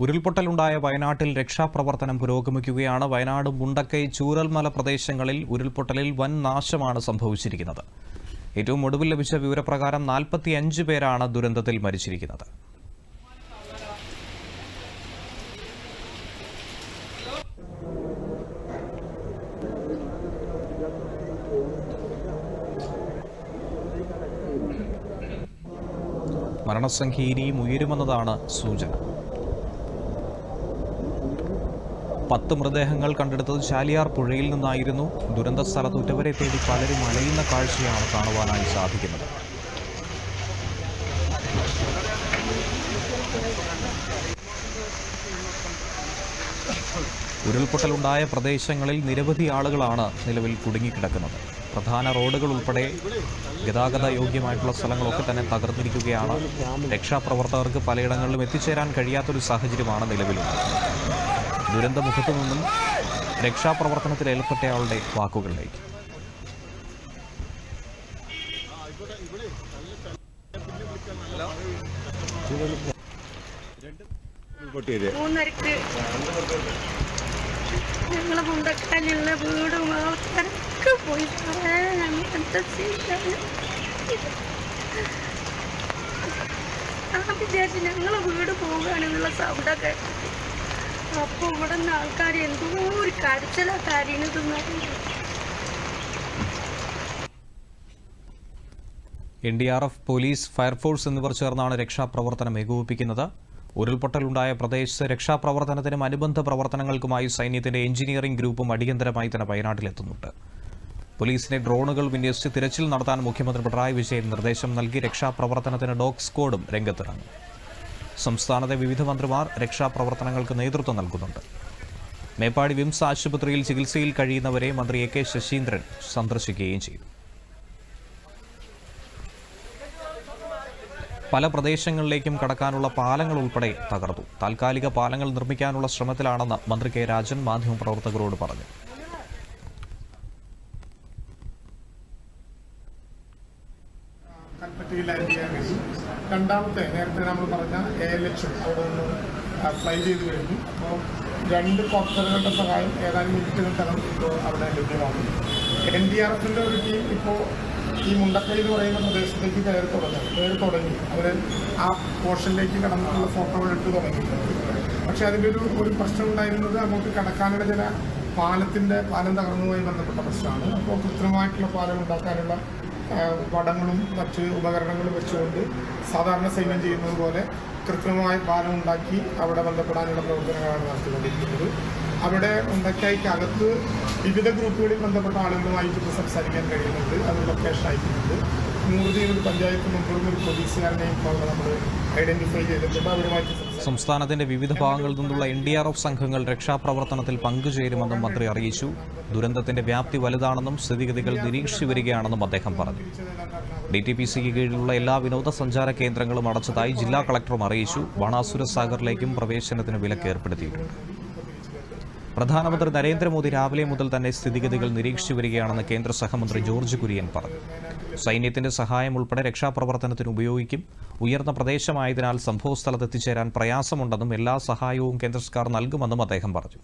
ഉരുൾപൊട്ടലുണ്ടായ വയനാട്ടിൽ രക്ഷാപ്രവർത്തനം പുരോഗമിക്കുകയാണ്. വയനാട് മുണ്ടക്കൈ ചൂരൽമല പ്രദേശങ്ങളിൽ ഉരുൾപൊട്ടലിൽ വൻ നാശമാണ് സംഭവിച്ചിരിക്കുന്നത്. ഏറ്റവും ഒടുവിൽ ലഭിച്ച വിവരപ്രകാരം നാൽപ്പത്തിയഞ്ച് പേരാണ് ദുരന്തത്തിൽ മരിച്ചിരിക്കുന്നത്. മരണസംഖ്യ ഇനിയും ഉയരുമെന്നതാണ് സൂചന. പത്ത് മൃതദേഹങ്ങൾ കണ്ടെടുത്തത് ചാലിയാർ പുഴയിൽ നിന്നായിരുന്നു. ദുരന്ത സ്ഥലത്ത് ഉറ്റവരെ തേടി പലരും അലയുന്ന കാഴ്ചയാണ് കാണുവാനായി സാധിക്കുന്നത്. ഉരുൾപൊട്ടലുണ്ടായ പ്രദേശങ്ങളിൽ നിരവധി ആളുകളാണ് നിലവിൽ കുടുങ്ങിക്കിടക്കുന്നത്. പ്രധാന റോഡുകൾ ഉൾപ്പെടെ ഗതാഗത യോഗ്യമായിട്ടുള്ള സ്ഥലങ്ങളൊക്കെ തന്നെ തകർന്നിരിക്കുകയാണ്. രക്ഷാപ്രവർത്തകർക്ക് പലയിടങ്ങളിലും എത്തിച്ചേരാൻ കഴിയാത്തൊരു സാഹചര്യമാണ് നിലവിലുള്ളത്. ദുരന്തമുഖത്തു നിന്നും രക്ഷാപ്രവർത്തനത്തിൽ ഏർപ്പെട്ടയാളുടെ വാക്കുകളിലേക്ക്. ഞങ്ങളെ ഞങ്ങളെ വീട് പോവുകയാണെന്നുള്ള സൗണ്ടൊക്കെ അപ്പോൾ ഇവിടെ നിന്ന് ആൾക്കാർ എന്തോ ഒരു കരച്ചിലാ കരയണതെന്നറിയില്ല N D R F police fire force എന്നിവർ ചേർന്നാണ് രക്ഷാപ്രവർത്തനം ഏകോപിപ്പിക്കുന്നത്. ഉരുൾപൊട്ടലുണ്ടായ പ്രദേശത്ത് രക്ഷാപ്രവർത്തനത്തിനും അനുബന്ധ പ്രവർത്തനങ്ങൾക്കുമായി സൈന്യത്തിന്റെ എഞ്ചിനീയറിംഗ് ഗ്രൂപ്പും അടിയന്തരമായി തന്നെ വയനാട്ടിലെത്തുന്നുണ്ട്. പോലീസിനെ ഡ്രോണുകൾ വിന്യസിച്ച് തിരച്ചിൽ നടത്താൻ മുഖ്യമന്ത്രി പിണറായി വിജയൻ നിർദ്ദേശം നൽകി രക്ഷാപ്രവർത്തനത്തിന് ഡോഗ് സ്ക്വാഡും രംഗത്തിറങ്ങി. സംസ്ഥാനത്തെ വിവിധ മന്ത്രിമാർ രക്ഷാപ്രവർത്തനങ്ങൾക്ക് നേതൃത്വം നൽകുന്നുണ്ട്. മേപ്പാടി വിംസ് ആശുപത്രിയിൽ ചികിത്സയിൽ കഴിയുന്നവരെ മന്ത്രി എ കെ ശശീന്ദ്രൻ സന്ദർശിക്കുകയും ചെയ്തു. പല പ്രദേശങ്ങളിലേക്കും കടക്കാനുള്ള പാലങ്ങൾ ഉൾപ്പെടെ തകർന്നു. താൽക്കാലിക പാലങ്ങൾ നിർമ്മിക്കാനുള്ള ശ്രമത്തിലാണെന്ന് മന്ത്രി കെ രാജൻ മാധ്യമപ്രവർത്തകരോട് പറഞ്ഞു. കൽപ്പറ്റയിൽ രണ്ടാമത്തെ നേരത്തെ നമ്മൾ പറഞ്ഞ എ എൽ എച്ച് അവിടെ നിന്ന് ഫ്ലൈ ചെയ്ത് കഴിഞ്ഞു. അപ്പോൾ രണ്ട് കോപ്റ്ററുകളുടെ സഹായം ഏതാനും മിനിറ്റുകൾക്കകം ഇപ്പോൾ അവിടെ ലഭ്യമാണ് എൻ ഡി ആർ എഫിന്റെ ഒരു ടീം ഇപ്പോൾ ഈ മുണ്ടക്കൈ എന്ന് പറയുന്ന പ്രദേശത്തേക്ക് കയറി തുടങ്ങി. കയറി തുടങ്ങി. അവർ ആ പോർഷനിലേക്ക് കടന്നിട്ടുള്ള ഫോട്ടോകൾ എടുത്ത് തുടങ്ങിയിട്ടുണ്ട്. പക്ഷേ അതിന്റെ ഒരു ഒരു പ്രശ്നം ഉണ്ടായിരുന്നത് അങ്ങോട്ട് കടക്കാനുള്ള ചില പാലത്തിന്റെ പാലം തകർന്നതുമായി ബന്ധപ്പെട്ട പ്രശ്നമാണ്. അപ്പോൾ കൃത്രിമമായിട്ടുള്ള പാലം ഉണ്ടാക്കാനുള്ള വടങ്ങളും മറ്റ് ഉപകരണങ്ങളും വെച്ചുകൊണ്ട് സാധാരണ സൈന്യം ചെയ്യുന്നത് പോലെ കൃത്രിമമായ പാലം ഉണ്ടാക്കി അവിടെ ബന്ധപ്പെടാനുള്ള പ്രവർത്തനങ്ങളാണ് നടത്തിക്കൊണ്ടിരിക്കുന്നത്. അവിടെ മുണ്ടക്കായ്ക്കകത്ത് വിവിധ ഗ്രൂപ്പുകളിൽ ബന്ധപ്പെട്ട ആളുകളുമായിട്ട് സംസാരിക്കാൻ കഴിയുന്നുണ്ട്. അത് ലൊക്കേഷൻ അയക്കുന്നുണ്ട് ഒരു നമ്മൾ ഐഡന്റിഫൈ ചെയ്തിട്ടുണ്ട് സംസ്ഥാനത്തിന്റെ വിവിധ ഭാഗങ്ങളിൽ നിന്നുള്ള എൻ ഡി ആർ എഫ് സംഘങ്ങൾ രക്ഷാപ്രവർത്തനത്തിൽ പങ്കുചേരുമെന്നും മന്ത്രി അറിയിച്ചു. ദുരന്തത്തിന്റെ വ്യാപ്തി വലുതാണെന്നും സ്ഥിതിഗതികൾ നിരീക്ഷിച്ചു വരികയാണെന്നും അദ്ദേഹം പറഞ്ഞു. ഡി ടി പി സിക്ക് കീഴിലുള്ള എല്ലാ വിനോദസഞ്ചാര കേന്ദ്രങ്ങളും അടച്ചതായി ജില്ലാ കളക്ടറും അറിയിച്ചു. ബാണാസുര സാഗറിലേക്കും പ്രവേശനത്തിന് വിലക്ക് ഏർപ്പെടുത്തിയിട്ടുണ്ട് പ്രധാനമന്ത്രി നരേന്ദ്രമോദി രാവിലെ മുതൽ തന്നെ സ്ഥിതിഗതികൾ നിരീക്ഷിച്ചു വരികയാണെന്ന് കേന്ദ്ര സഹമന്ത്രി ജോർജ് കുര്യൻ പറഞ്ഞു. സൈന്യത്തിന്റെ സഹായം ഉൾപ്പെടെ രക്ഷാപ്രവർത്തനത്തിന് ഉപയോഗിക്കും. ഉയർന്ന പ്രദേശമായതിനാൽ സംഭവസ്ഥലത്ത് എത്തിച്ചേരാൻ പ്രയാസമുണ്ടെന്നും എല്ലാ സഹായവും കേന്ദ്ര സർക്കാർ നൽകുമെന്നും അദ്ദേഹം പറഞ്ഞു.